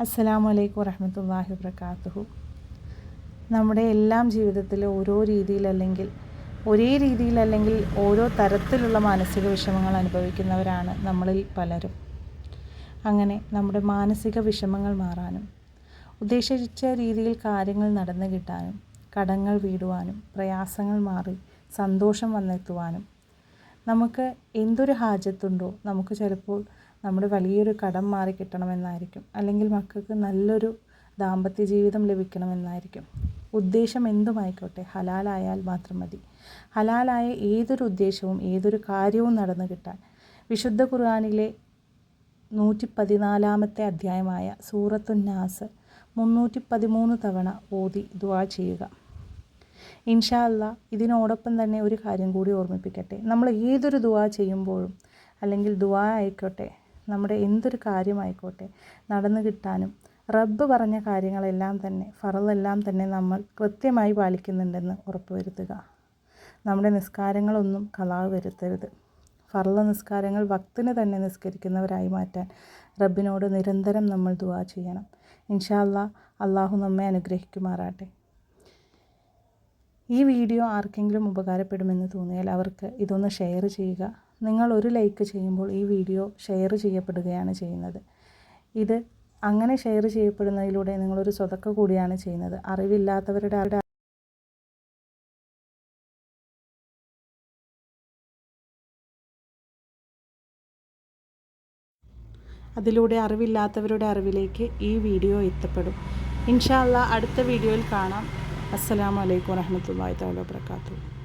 അസ്സലാമു അലൈക്കും വറഹമത്തല്ലാഹി വബർക്കാത്തുഹു നമ്മുടെ എല്ലാം ജീവിതത്തിൽ ഓരോ രീതിയിലല്ലെങ്കിൽ ഒരേ രീതിയിലല്ലെങ്കിൽ ഓരോ തരത്തിലുള്ള മാനസിക വിഷമങ്ങൾ അനുഭവിക്കുന്നവരാണ് നമ്മളിൽ പലരും. അങ്ങനെ നമ്മുടെ മാനസിക വിഷമങ്ങൾ മാറാനും ഉദ്ദേശിച്ച രീതിയിൽ കാര്യങ്ങൾ നടന്നു കിട്ടാനും കടങ്ങൾ വീടുവാനും പ്രയാസങ്ങൾ മാറി സന്തോഷം വന്നെത്തുവാനും നമുക്ക് എന്തൊരു ഹാജത്തുണ്ടോ? നമുക്ക് ചിലപ്പോൾ നമ്മുടെ വലിയൊരു കടം മാറി കിട്ടണമെന്നായിരിക്കും. അല്ലെങ്കിൽ മക്കൾക്ക് നല്ലൊരു ദാമ്പത്യ ജീവിതം ലഭിക്കണമെന്നായിരിക്കും. ഉദ്ദേശം എന്തുമായിക്കോട്ടെ? ഹലാലായാൽ മാത്രം മതി. ഹലാലായ ഏതൊരു ഉദ്ദേശവും ഏതൊരു കാര്യവും നടന്നു കിട്ടാൻ. വിശുദ്ധ ഖുർആാനിലെ നൂറ്റി പതിനാലാമത്തെ അധ്യായമായ സൂറത്തു നാസ് മുന്നൂറ്റി പതിമൂന്ന് തവണ ഓതി ദുവാ ചെയ്യുക. ഇൻഷാ അല്ല ഇതിനോടൊപ്പം തന്നെ ഒരു കാര്യം കൂടി ഓർമ്മിപ്പിക്കട്ടെ. നമ്മൾ ഏതൊരു ദുവാ ചെയ്യുമ്പോഴും അല്ലെങ്കിൽ ദുവാ ആയിക്കോട്ടെ നമ്മുടെ എന്തൊരു കാര്യമായിക്കോട്ടെ. നടന്നു കിട്ടാനും റബ്ബ് പറഞ്ഞ കാര്യങ്ങളെല്ലാം തന്നെ ഫറലെല്ലാം തന്നെ നമ്മൾ കൃത്യമായി പാലിക്കുന്നുണ്ടെന്ന് ഉറപ്പുവരുത്തുക. നമ്മുടെ നിസ്കാരങ്ങളൊന്നും കളാവ് വരുത്തരുത്. ഫറല നിസ്കാരങ്ങൾ ഭക്തിന് തന്നെ നിസ്കരിക്കുന്നവരായി മാറ്റാൻ റബ്ബിനോട് നിരന്തരം നമ്മൾ ദുവാ ചെയ്യണം. ഇൻഷാല്ല അള്ളാഹു നമ്മെ അനുഗ്രഹിക്കുമാറാട്ടെ ഈ വീഡിയോ ആർക്കെങ്കിലും ഉപകാരപ്പെടുമെന്ന് തോന്നിയാൽ അവർക്ക് ഇതൊന്ന് ഷെയർ ചെയ്യുക. നിങ്ങൾ ഒരു ലൈക്ക് ചെയ്യുമ്പോൾ ഈ വീഡിയോ ഷെയർ ചെയ്യപ്പെടുകയാണ് ചെയ്യുന്നത്. ഇത് അങ്ങനെ ഷെയർ ചെയ്യപ്പെടുന്നതിലൂടെ നിങ്ങളൊരു സ്വതക്ക കൂടിയാണ് ചെയ്യുന്നത്. അറിവില്ലാത്തവരുടെ അതിലൂടെ അറിവില്ലാത്തവരുടെ അറിവിലേക്ക് ഈ വീഡിയോ എത്തപ്പെടും. ഇൻഷാല്ല അടുത്ത വീഡിയോയിൽ കാണാം. അസ്സാം അസ്സലാമലൈക്കും വരഹമത്തല്ലാ വാബർക്കാത്തു